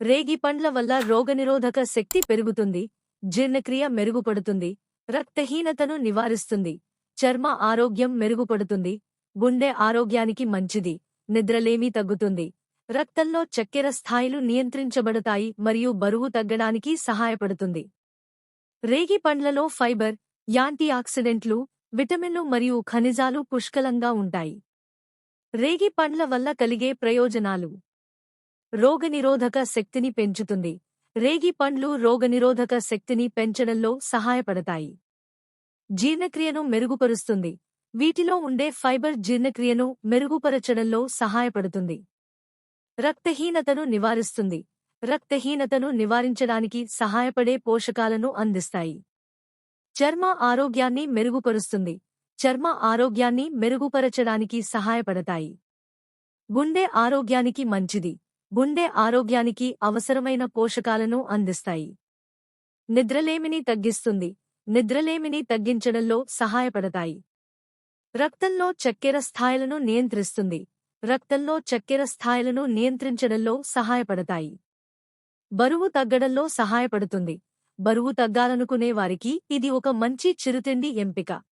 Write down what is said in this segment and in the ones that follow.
రేగి పండ్ల వల్ల రోగనిరోధక శక్తి పెరుగుతుంది జీర్ణక్రియ మెరుగుపడుతుంది రక్తహీనతను నివారిస్తుంది చర్మ ఆరోగ్యం మెరుగుపడుతుంది గుండె ఆరోగ్యానికి మంచిది నిద్రలేమి తగ్గుతుంది రక్తంలో చక్కెర స్థాయిలు నియంత్రించబడతాయి మరియు బరువు తగ్గడానికి సహాయపడుతుంది. రేగి పండ్లలో ఫైబర్ యాంటీ ఆక్సిడెంట్లు విటమిన్లు మరియు ఖనిజాలు పుష్కలంగా ఉంటాయి. రేగి పండ్ల వల్ల కలిగే ప్రయోజనాలు. రోగనిరోధక శక్తిని పెంచుతుంది. రేగి పండ్లు రోగనిరోధక శక్తిని పెంచడంలో సహాయపడతాయి. జీర్ణక్రియను మెరుగుపరుస్తుంది. వీటిలో ఉండే ఫైబర్ జీర్ణక్రియను మెరుగుపరచడంలో సహాయపడుతుంది. రక్తహీనతను నివారిస్తుంది. రక్తహీనతను నివారించడానికి సహాయపడే పోషకాలను అందిస్తాయి. చర్మ ఆరోగ్యాన్ని మెరుగుపరుస్తుంది. చర్మ ఆరోగ్యాన్ని మెరుగుపరచడానికి సహాయపడతాయి. గుండె ఆరోగ్యానికి మంచిది. గుండె ఆరోగ్యానికి అవసరమైన పోషకాలను అందిస్తాయి. నిద్రలేమిని తగ్గిస్తుంది. నిద్రలేమిని తగ్గించడంలో సహాయపడతాయి. రక్తంలో చక్కెర స్థాయిలను నియంత్రిస్తుంది. రక్తంలో చక్కెర స్థాయిలను నియంత్రించడంలో సహాయపడతాయి. బరువు తగ్గడంలో సహాయపడుతుంది. బరువు తగ్గాలనుకునే వారికి ఇది ఒక మంచి చిరుతిండి ఎంపిక.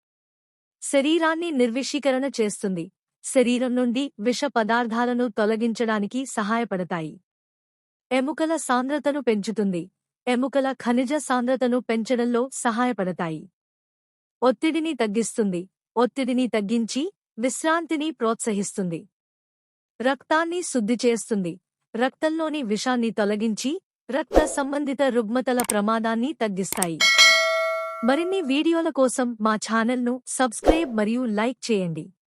శరీరాన్ని నిర్విషీకరణ చేస్తుంది. శరీరం నుండి విష పదార్థాలను తొలగించడానికి సహాయపడతాయి. ఎముకల సాంద్రతను పెంచుతుంది. ఎముకల ఖనిజ సాంద్రతను పెంచడంలో సహాయపడతాయి. ఒత్తిడిని తగ్గిస్తుంది. ఒత్తిడిని తగ్గించి విశ్రాంతిని ప్రోత్సహిస్తుంది. రక్తాన్ని శుద్ధి చేస్తుంది. రక్తంలోని విషాన్ని తొలగించి రక్త సంబంధిత రుగ్మతల ప్రమాదాన్ని తగ్గిస్తాయి. మరిన్ని వీడియోల కోసం మా ఛానల్ను సబ్స్క్రైబ్ మరియు లైక్ చేయండి.